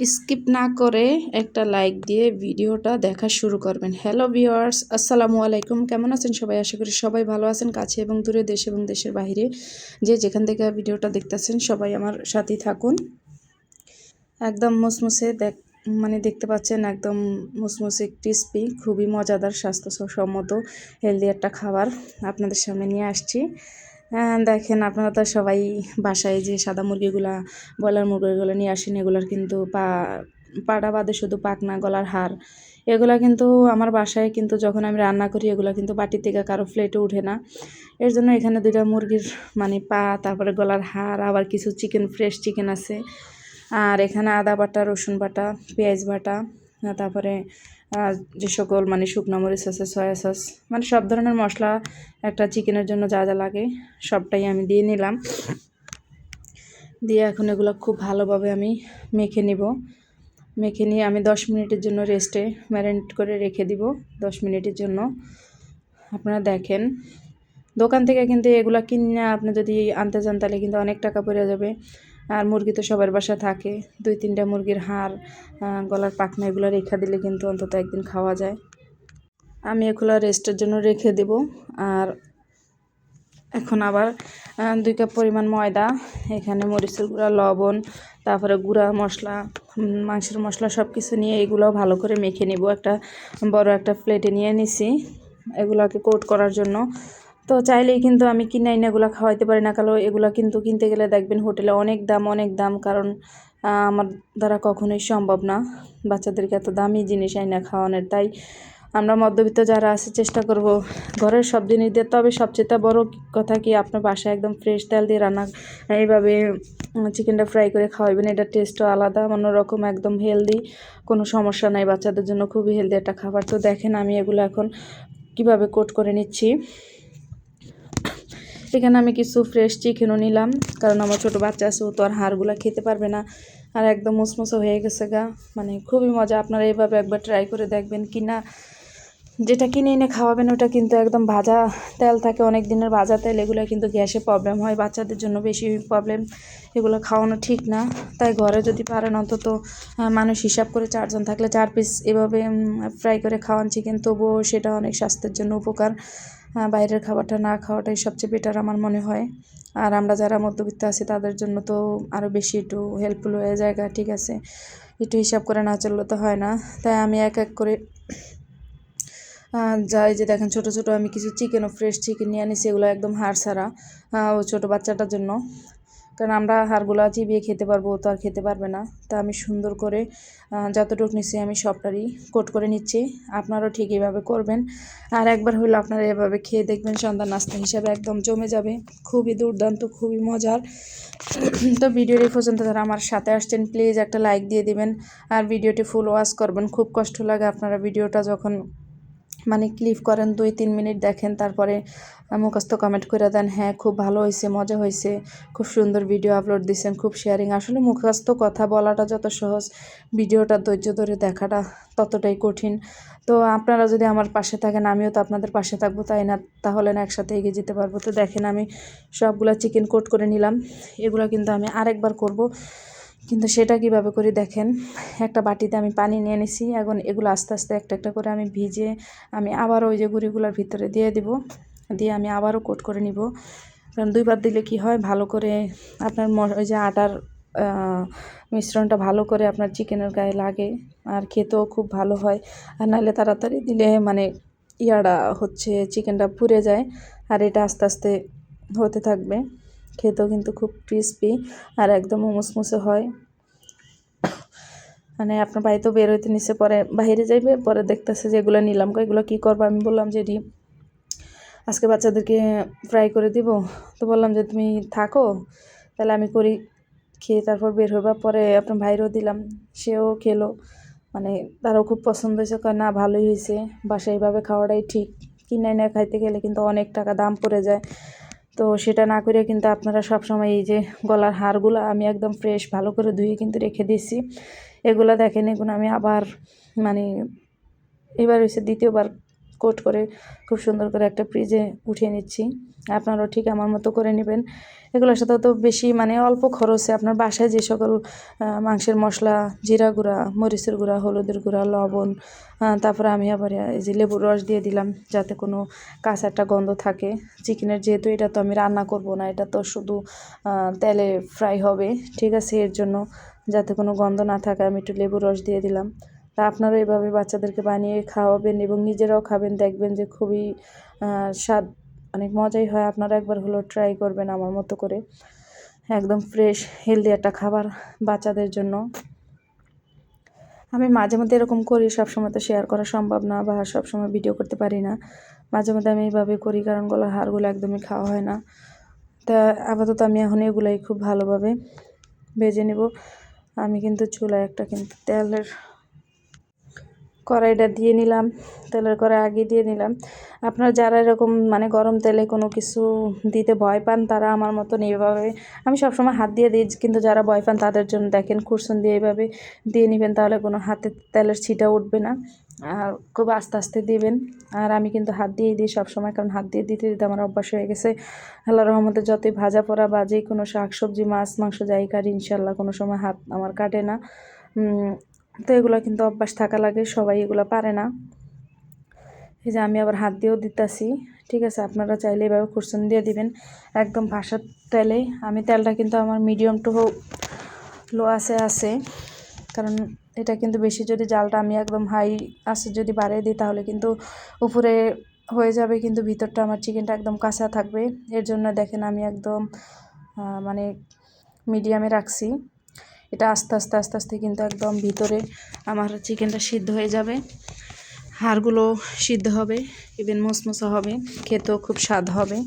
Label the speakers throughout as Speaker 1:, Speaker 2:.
Speaker 1: Skip না করে একটা লাইক দিয়ে ভিডিওটা দেখা শুরু করবেন। হ্যালো ভিওয়ার্স আসসালামু আলাইকুম। কেমন আছেন সবাই? আশা করি সবাই ভালো আছেন কাছে এবং দূরে দেশ এবং দেশের বাইরে যে যেখান থেকে ভিডিওটা দেখতেছেন সবাই আমার সাথেই থাকুন। একদম মুসমুসে দেখ মানে দেখতে পাচ্ছেন একদম মুসমুসে ক্রিসপি খুবই মজাদার, স্বাস্থ্যসম্মত হেলদি একটা খাবার আপনাদের সামনে নিয়ে আসছি। দেখেন আপনারা তো সবাই বাসায় যে সাদা মুরগিগুলা, ব্রয়লার মুরগিগুলো নিয়ে আসেন, এগুলোর কিন্তু পা, পাটা বাদে শুধু পাকনা গলার হার। এগুলা কিন্তু আমার বাসায় কিন্তু যখন আমি রান্না করি, এগুলো কিন্তু বাটির থেকে কারও প্লেটে উঠে না। এর জন্য এখানে দুইটা মুরগির মানে পা, তারপরে গলার হার, আবার কিছু চিকেন ফ্রেশ চিকেন আছে। আর এখানে আদা বাটা, রসুন বাটা, পেঁয়াজ বাটা, তারপরে যে সকল মানে শুকনো মরিচ আছে সয়া সস মানে সব ধরনের মশলা, একটা চিকেনের জন্য যা যা লাগে, সবটাই আমি দিয়ে নিলাম। দিয়ে এখন এগুলো খুব ভালোভাবে আমি মেখে নিব। মেখে নিয়ে আমি দশ মিনিটের জন্য রেস্টে ম্যারিনেট করে রেখে দিব, দশ মিনিটের জন্য। আপনারা দেখেন, দোকান থেকে কিন্তু এগুলো কিনে আপনি যদি আনতে চান তাহলে কিন্তু অনেক টাকা পড়ে যাবে। আর মুরগি তো সবার বাসা থাকে। দুই, তিনটা মুরগির হাড় গলার পাখনা এগুলো রেখে দিলে কিন্তু অন্তত একদিন খাওয়া যায়। আমি এগুলো রেস্টের জন্য রেখে দেব। আর এখন আবার দুই কাপ পরিমাণ ময়দা, এখানে মরিচের গুঁড়া, লবণ, তারপরে গুঁড়া মশলা মাংসের মশলা সব কিছু নিয়ে এগুলোও ভালো করে মেখে নেব। একটা বড় একটা প্লেটে নিয়ে নিছি। এগুলোকে কোট করার জন্য তো চাইলেই কিন্তু আমি কিনে এগুলো খাওয়াইতে পারি না। কারণ এগুলো কিন্তু কিনতে গেলে দেখবেন হোটেলে অনেক দাম অনেক দাম। কারণ আমার দ্বারা কখনোই সম্ভব না। বাচ্চাদেরকে এত দামি জিনিস আইনা খাওয়ানোর। তাই আমরা মধ্যবিত্ত যারা আছে, চেষ্টা করব ঘরের সব জিনিস দিয়ে। তবে সবচেয়ে বড় কথা কি, আপনার বাসায় একদম ফ্রেশ তেল দিয়ে রান্না, এইভাবে চিকেনটা ফ্রাই করে খাওয়াবেন এটার টেস্টও আলাদা, অন্যরকম একদম হেলদি কোনো সমস্যা নাই, বাচ্চাদের জন্য খুবই হেলদি একটা খাবার। তো দেখেন আমি এগুলো এখন কীভাবে কোট করে নিচ্ছি। এখানে আমি কিছু ফ্রেশ চিকেনও নিলাম, কারণ আমার ছোটো বাচ্চা আছে, ও তো আর হাড়গুলো খেতে পারবে না। আর একদম মুসমুসো হয়ে গেছে গা। মানে খুবই মজা, আপনারা এইভাবে একবার ট্রাই করে দেখবেন কি না। যেটা কিনে এনে খাওয়াবেন, ওটা কিন্তু একদম ভাজা তেল থাকে, অনেক দিনের ভাজা তেল, এগুলো কিন্তু গ্যাসে প্রবলেম হয়, বাচ্চাদের জন্য বেশি প্রবলেম এগুলো খাওয়ানো ঠিক না। তাই ঘরে যদি পারেন অন্তত মানুষ হিসাব করে চারজন থাকলে চার পিস এভাবে ফ্রাই করে খাওয়ান চিকেন তবুও সেটা অনেক স্বাস্থ্যের জন্য উপকার। বাইরের খাবারটা না খাওয়াটাই সবচেয়ে বেটার আমার মনে হয়। আর আমরা যারা মধ্যবিত্ত আছি, তাদের জন্য তো আরও বেশি একটু হেল্পফুল হয়ে জায়গা, ঠিক আছে? একটু হিসাব করে না চললে তো হয় না। তাই আমি এক এক করে যাই যে দেখেন, ছোটো ছোটো আমি কিছু চিকেনও ফ্রেশ চিকেন নিয়ে আনি সেগুলো একদম হাড় ছাড়া ও ছোটো বাচ্চাটার জন্য। কারণ আমরা হাড়গুলো চিবিয়ে খেতে পারব তো আর খেতে পারবে না। তা আমি সুন্দর করে যতটুকু নিচ্ছি আমি সবটারই কোট করে নিচ্ছি। আপনারাও ঠিক এইভাবে করবেন। আর একবার হইলে আপনারা এভাবে খেয়ে দেখবেন সন্ধ্যা নাস্তা হিসাবে একদম জমে যাবে। খুবই দুর্দান্ত, খুবই মজার। তো ভিডিওটি পর্যন্ত, যারা আমার সাথে আসছেন প্লিজ একটা লাইক দিয়ে দিবেন। আর ভিডিওটি ফুল ওয়াশ করবেন, খুব কষ্ট লাগে আপনারা ভিডিওটা যখন মানে ক্লিপ করেন দুই, তিন মিনিট দেখেন, তারপরে মুখস্থ কমেন্ট করে দেন হ্যাঁ খুব ভালো হয়েছে, মজা হয়েছে, খুব সুন্দর ভিডিও আপলোড দিচ্ছেন খুব শেয়ারিং আসলে মুখস্থ কথা বলাটা যত সহজ ভিডিওটা ধৈর্য ধরে দেখাটা ততটাই কঠিন। তো আপনারা যদি আমার পাশে থাকেন, আমিও তো আপনাদের পাশে থাকব, তাই না? তাহলে না একসাথে এগিয়ে যেতে পারব। তো দেখেন, আমি সবগুলো চিকেন কোট করে নিলাম। এগুলো কিন্তু আমি আরেকবার করব। কিন্তু সেটা কীভাবে করি দেখেন, একটা বাটিতে আমি পানি নিয়ে নিছি, এখন এগুলো আস্তে আস্তে একটা একটা করে আমি ভিজে আমি আবারও ওই যে গুঁড়িগুলোর ভিতরে দিয়ে দিব, দিয়ে আমি আবারও কোট করে নিব। কারণ দুইবার দিলে কি হয়, ভালো করে আপনার ওই যে আটার মিশ্রণটা ভালো করে আপনার চিকেনের গায়ে লাগে, আর খেতেও খুব ভালো হয়। আর নাহলে তাড়াতাড়ি দিলে মানে ইয়াটা হচ্ছে, চিকেনটা পুড়ে যায়, আর এটা আস্তে আস্তে হতে থাকবে। খেতেও কিন্তু খুব ক্রিসপি আর একদম মুসমুসে হয়। মানে আপনার বাড়িতেও বের হইতে নিচে পরে বাইরে যাইবে, পরে দেখতেছে যে এগুলো নিলাম। এগুলো কী করব? আমি বললাম যে আজকে বাচ্চাদেরকে ফ্রাই করে দিব। তো বললাম যে, তুমি থাকো, তাহলে আমি করি। খেয়ে তারপর বের হইবা। পরে আপনার ভাইরও দিলাম, সেও খেলো। মানে তারও খুব পছন্দ হয়েছে। কারণ না, ভালোই হয়েছে। বাসায় এইভাবে খাওয়াটাই ঠিক। কিনে না খাইতে গেলে কিন্তু অনেক টাকা দাম পড়ে যায়। তো সেটা না করে কিন্তু আপনারা সব সময় এই যে গলার হারগুলো আমি একদম ফ্রেশ ভালো করে ধুয়ে কিন্তু রেখে দিয়েছি। এগুলো দেখেন, এগুলো আমি আবার মানে এবার হয়েছে দ্বিতীয়বার কোট করে খুব সুন্দর করে একটা ফ্রিজে উঠিয়ে নিচ্ছি। আপনারাও ঠিক আমার মতো করে নেবেন। এগুলোর সাথে তো বেশি মানে অল্প খরচে আপনার বাসায় যে সকল মাংসের মশলা, জিরা গুঁড়া, মরিচের গুঁড়া, হলুদের গুঁড়া, লবণ তারপরে আমি আবার এই যে লেবুর রস দিয়ে দিলাম যাতে কোনো কাঁচা একটা গন্ধ থাকে। চিকেনের যেহেতু এটা তো আমি রান্না করব না, এটা তো শুধু তেলে ফ্রাই হবে, ঠিক আছে? এর জন্য যাতে কোনো গন্ধ না থাকে, আমি একটু লেবুর রস দিয়ে দিলাম। তা আপনারা এভাবে বাচ্চাদেরকে বানিয়ে খাওয়াবেন এবং নিজেরাও খাবেন, দেখবেন যে খুবই স্বাদ অনেক মজাই হয়। আপনারা একবার হলো ট্রাই করবেন আমার মতো করে। একদম ফ্রেশ হেলদি একটা খাবার বাচ্চাদের জন্য। আমি মাঝে মধ্যে এরকম করি, সবসময় তো শেয়ার করা সম্ভব না বা সবসময় ভিডিও করতে পারি না। মাঝে মধ্যে আমি এইভাবে করি, কারণ গলার হাড়গুলো একদমই খাওয়া হয় না। তা আপাতত আমি এখন এগুলাই খুব ভালোভাবে ভেজে নেব। আমি কিন্তু চুলায় একটা কিন্তু তেলের কড়াইটা দিয়ে নিলাম, তেলের কড়াই আগে দিয়ে নিলাম। আপনারা যারা এরকম মানে গরম তেলে কোনো কিছু দিতে ভয় পান, তারা আমার মতন এইভাবে আমি সবসময় হাত দিয়ে দিই, কিন্তু যারা ভয় পান তাদের জন্য দেখেন কুরসুন দিয়ে এইভাবে দিয়ে নেবেন, তাহলে কোনো হাতে তেলের ছিটা উঠবে না। আর খুব আস্তে আস্তে দিবেন। আর আমি কিন্তু হাত দিয়েই দিই সবসময়, কারণ হাত দিয়ে দিতে দিতে আমার অভ্যাস হয়ে গেছে। আল্লাহ রহমতে যতই ভাজা পোড়া বা যে কোনো শাক সবজি মাছ, মাংস, যাই কাটি ইনশাল্লাহ কোনো সময় হাত আমার কাটে না। তো এগুলো কিন্তু অভ্যাস থাকা লাগে, সবাই এগুলো পারে না। এই যে আমি আবার হাত দিয়েও দিতেছি, ঠিক আছে? আপনারা চাইলে এভাবে কুরসুন দিয়ে দিবেন। একদম ভাসার তেলে। আমি তেলটা কিন্তু আমার মিডিয়াম টু লো আছে আছে। কারণ এটা কিন্তু বেশি যদি জালটা আমি একদম হাই আছে যদি বাড়িয়ে দিই, তাহলে কিন্তু উপরে হয়ে যাবে, কিন্তু ভিতরটা আমার চিকেনটা একদম কাঁচা থাকবে। এর জন্য দেখেন আমি একদম মানে মিডিয়ামে রাখছি। এটা আস্তে আস্তে আস্তে আস্তে কিন্তু একদম ভিতরে আমার চিকেনটা সিদ্ধ হয়ে যাবে। হাড়গুলো সিদ্ধ হবে ইভেন মসমসা হবে, খেতেও খুব স্বাদ হবে।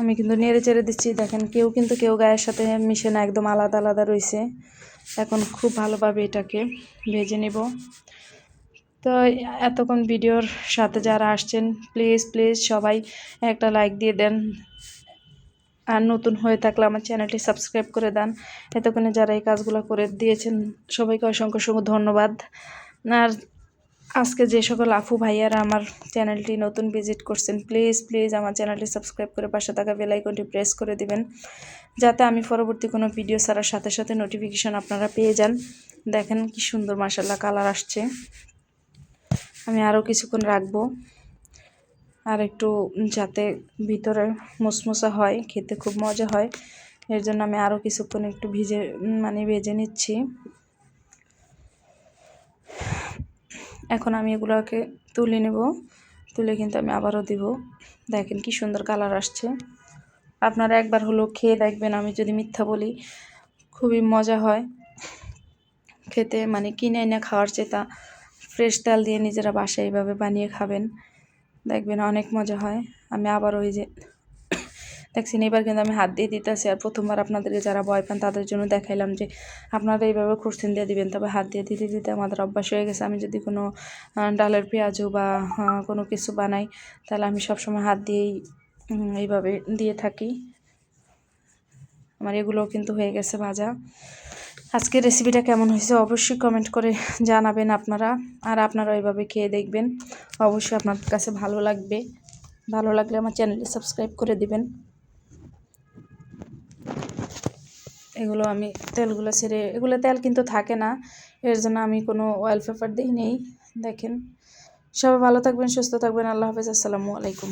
Speaker 1: আমি কিন্তু নেড়ে চেড়ে দিচ্ছি, দেখেন কেউ কিন্তু কেউ গায়ের সাথে মিশে না, একদম আলাদা আলাদা রয়েছে। এখন খুব ভালোভাবে এটাকে ভেজে নেব। তো এতক্ষণ ভিডিওর সাথে যারা আসছেন প্লিজ প্লিজ সবাই একটা লাইক দিয়ে দেন। আর নতুন হয়ে থাকলে আমার চ্যানেলটি সাবস্ক্রাইব করে দেন। এতক্ষণে যারা এই কাজগুলো করে দিয়েছেন, সবাইকে অসংখ্য অসংখ্য ধন্যবাদ। আর আজকে যে সকল আফু ভাইয়ারা আমার চ্যানেলটি নতুন ভিজিট করছেন, প্লিজ প্লিজ আমার চ্যানেলটি সাবস্ক্রাইব করে পাশে থাকা বেল আইকনটি প্রেস করে দিবেন, যাতে আমি পরবর্তী কোনো ভিডিও ছাড়ার সাথে সাথে নোটিফিকেশন আপনারা পেয়ে যান। দেখেন কি সুন্দর মাসাল্লাহ কালার আসছে। আমি আরও কিছুক্ষণ রাখব। আর একটু যাতে ভিতরে মুসমুসা হয়, খেতে খুব মজা হয়। এর জন্য আমি আরও কিছুক্ষণ একটু ভিজে মানে ভেজে নিচ্ছি। এখন আমি এগুলোকে তুলে নেব। তুলে কিন্তু আমি আবারও দিব। দেখেন কি সুন্দর কালার আসছে। আপনারা একবার হলো খেয়ে দেখবেন, আমি যদি মিথ্যা বলি। খুবই মজা হয়। খেতে মানে কিনে এনে খাওয়ার চেতা ফ্রেশ তেল দিয়ে নিজেরা বাসায় এইভাবে বানিয়ে খাবেন। দেখবেন অনেক মজা হয়। আমি আবার ওই যে দেখছেন, এবার কিন্তু আমি হাত দিয়ে দিতেছি আর প্রথমবার আপনাদেরকে যারা ভয় পান তাদের জন্য দেখাইলাম যে আপনারা এইভাবে খুরসিন দিয়ে দিবেন। তবে হাত দিয়ে দিতে দিতে আমাদের অভ্যাস হয়ে গেছে। আমি যদি কোনো ডালের পেঁয়াজু বা কোনো কিছু বানাই, তাহলে আমি সবসময় হাত দিয়েই এইভাবে দিয়ে থাকি। আমার এগুলোও কিন্তু হয়ে গেছে ভাজা। আজকের রেসিপিটা কেমন হয়েছে অবশ্যই কমেন্ট করে জানাবেন আপনারা। আর আপনারা এইভাবে খেয়ে দেখবেন। অবশ্যই আপনার কাছে ভালো লাগবে। ভালো লাগলে আমার চ্যানেলটি সাবস্ক্রাইব করে দিবেন। এগুলো আমি তেলগুলো ছেড়ে, এগুলো তেল কিন্তু থাকে না। এর জন্য আমি কোনো অয়েল পেপার দিই নেই দেখেন। সবাই ভালো থাকবেন, সুস্থ থাকবেন। আল্লাহ হাফেজ। আসসালামু আলাইকুম।